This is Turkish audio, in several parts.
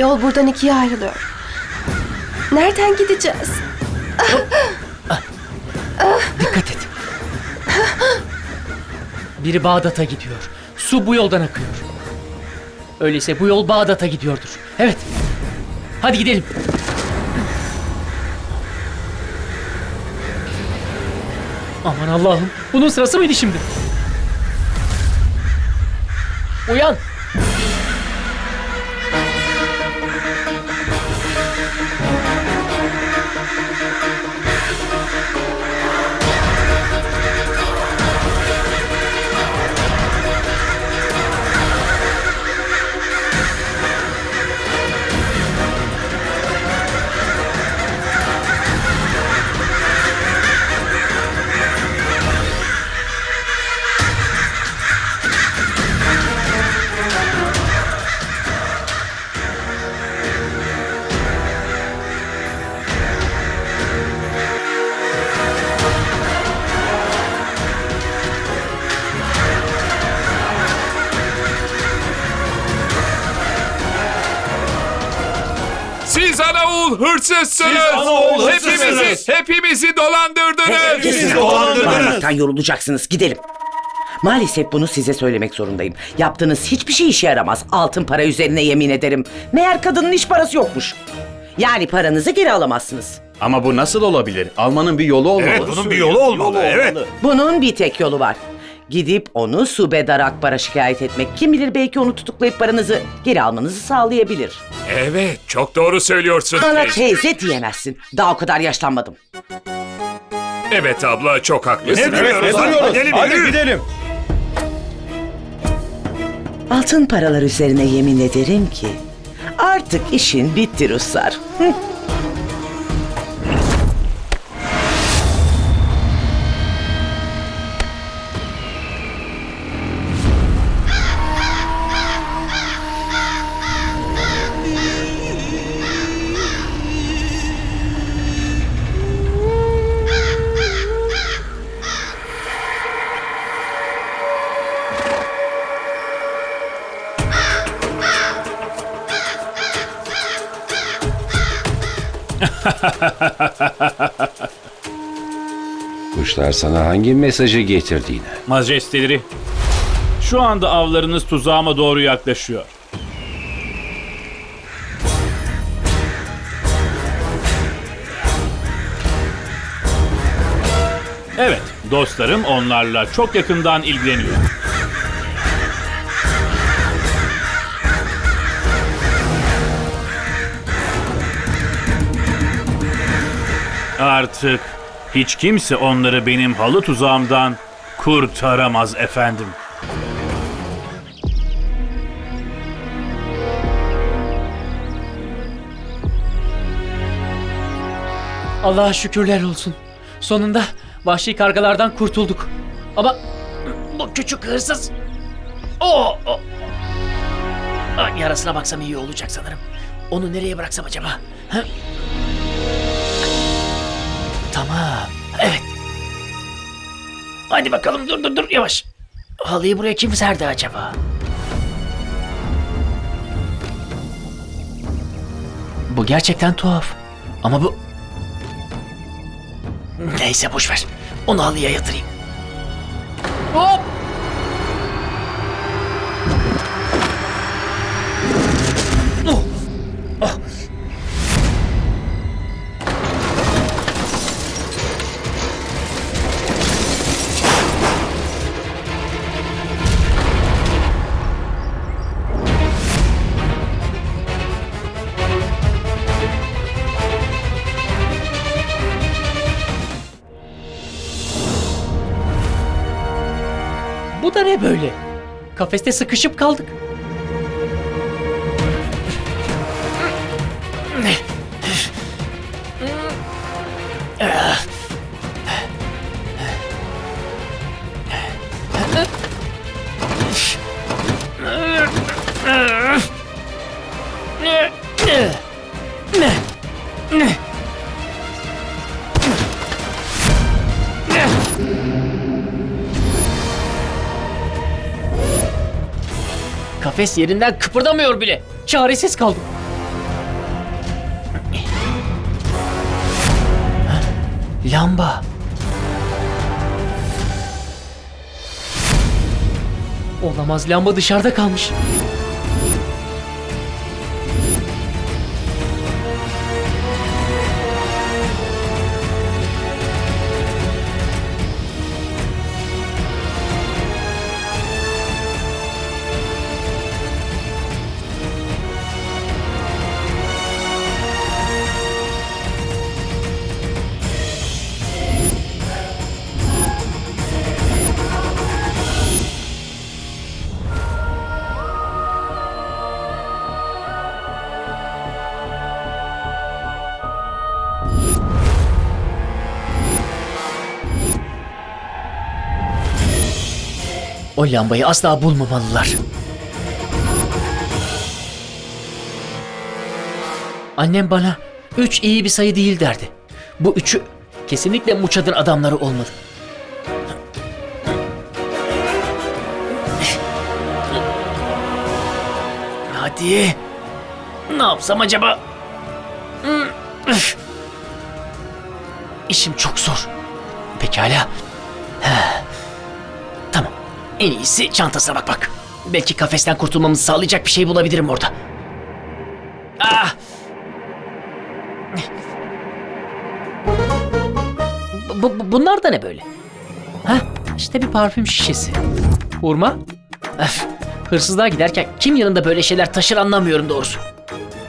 Yol buradan ikiye ayrılıyor. Nereden gideceğiz? Dikkat et. Biri Bağdat'a gidiyor. Su bu yoldan akıyor. Öyleyse bu yol Bağdat'a gidiyordur. Evet. Hadi gidelim. Aman Allah'ım. Bunun sırası mıydı şimdi? Uyan. Siz Anaul hırsızsınız. Siz Anaul hırsızsınız. Hepimizi, hepimizi dolandırdınız. Siz dolandırdınız. Bağırmaktan yorulacaksınız. Gidelim. Maalesef bunu size söylemek zorundayım. Yaptığınız hiçbir şey işe yaramaz. Altın para üzerine yemin ederim. Meğer kadının iş parası yokmuş. Yani paranızı geri alamazsınız. Ama bu nasıl olabilir? Almanın bir yolu olmalı. Evet bunun bir yolu olmalı. Evet. Bunun bir tek yolu var. Gidip onu Subedar Akbar'a şikayet etmek. Kim bilir belki onu tutuklayıp paranızı geri almanızı sağlayabilir. Evet, çok doğru söylüyorsun. Bana teyze. teyze diyemezsin. Daha o kadar yaşlanmadım. Evet abla, çok haklısın. Ne duruyoruz? Hadi gidelim. Hadi yürü. gidelim. Altın paralar üzerine yemin ederim ki artık işin bitti Ruslar. Kuşlar sana hangi mesajı getirdiğini. Majesteleri, şu anda avlarınız tuzağıma doğru yaklaşıyor. Evet, dostlarım onlarla çok yakından ilgileniyor. Artık hiç kimse onları benim halı tuzağımdan kurtaramaz efendim. Allah'a şükürler olsun. Sonunda vahşi kargalardan kurtulduk. Ama bu küçük hırsız... Oo, o. Ay, yarasına baksam iyi olacak sanırım. Onu nereye bıraksam acaba? Ha? Tamam. Evet. Hadi bakalım dur dur dur yavaş. Halıyı buraya kim serdi acaba? Bu gerçekten tuhaf. Ama bu Neyse boş ver. Onu halıya yatırayım. Hop! Da ne böyle? Kafeste sıkışıp kaldık. Nefes yerinden kıpırdamıyor bile. Çaresiz kaldım. Lamba. Olamaz lamba dışarıda kalmış. O lambayı asla bulmamalılar. Annem bana üç iyi bir sayı değil derdi. Bu üçü kesinlikle Muçad'ın adamları olmalı. Hadi. Ne yapsam acaba? Hmm. İşim çok zor. Pekala. Tamam. En iyisi çantasına bak bak. Belki kafesten kurtulmamızı sağlayacak bir şey bulabilirim orada. Ah! Bu, bu- bunlar da ne böyle? Ha, işte bir parfüm şişesi. Hurma? Öf, hırsızlığa giderken kim yanında böyle şeyler taşır anlamıyorum doğrusu.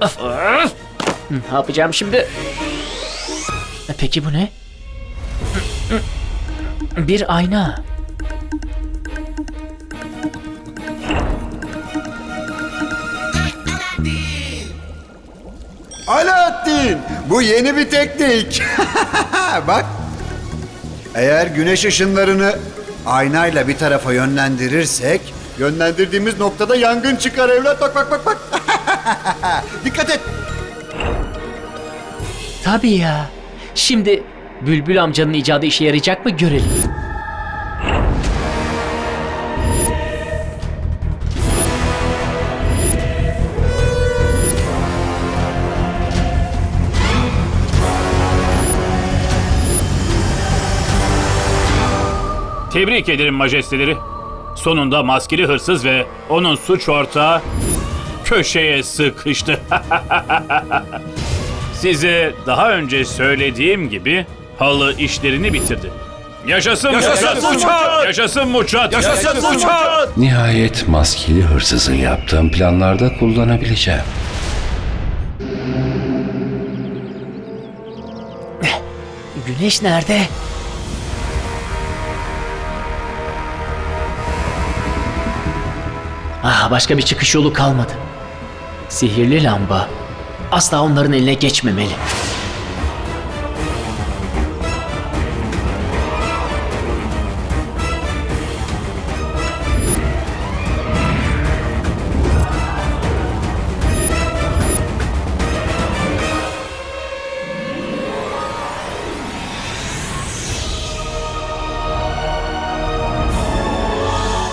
Öf, öf. Ne yapacağım şimdi? E, Peki bu ne? Bir ayna. Alaaddin, bu yeni bir teknik. Bak, eğer güneş ışınlarını aynayla bir tarafa yönlendirirsek, yönlendirdiğimiz noktada yangın çıkar evlat. Bak bak bak bak. Dikkat et. Tabii ya. Şimdi Bülbül amcanın icadı işe yarayacak mı görelim. Tebrik ederim majesteleri. Sonunda maskeli hırsız ve onun suç ortağı köşeye sıkıştı. Size daha önce söylediğim gibi halı işlerini bitirdi. Yaşasın, Yaşasın Muçat! Yaşasın Muçat! Yaşasın Muçat! Nihayet maskeli hırsızın yaptığım planlarda kullanabileceğim. Güneş nerede? Başka bir çıkış yolu kalmadı. Sihirli lamba asla onların eline geçmemeli.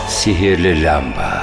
Sihirli lamba.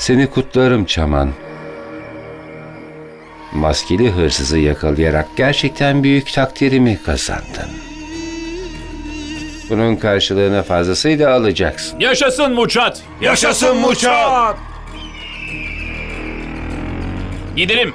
Seni kutlarım Çaman. Maskeli hırsızı yakalayarak gerçekten büyük takdirimi kazandın. Bunun karşılığını fazlasıyla alacaksın. Yaşasın Muçat! Yaşasın Muçat! Gidelim.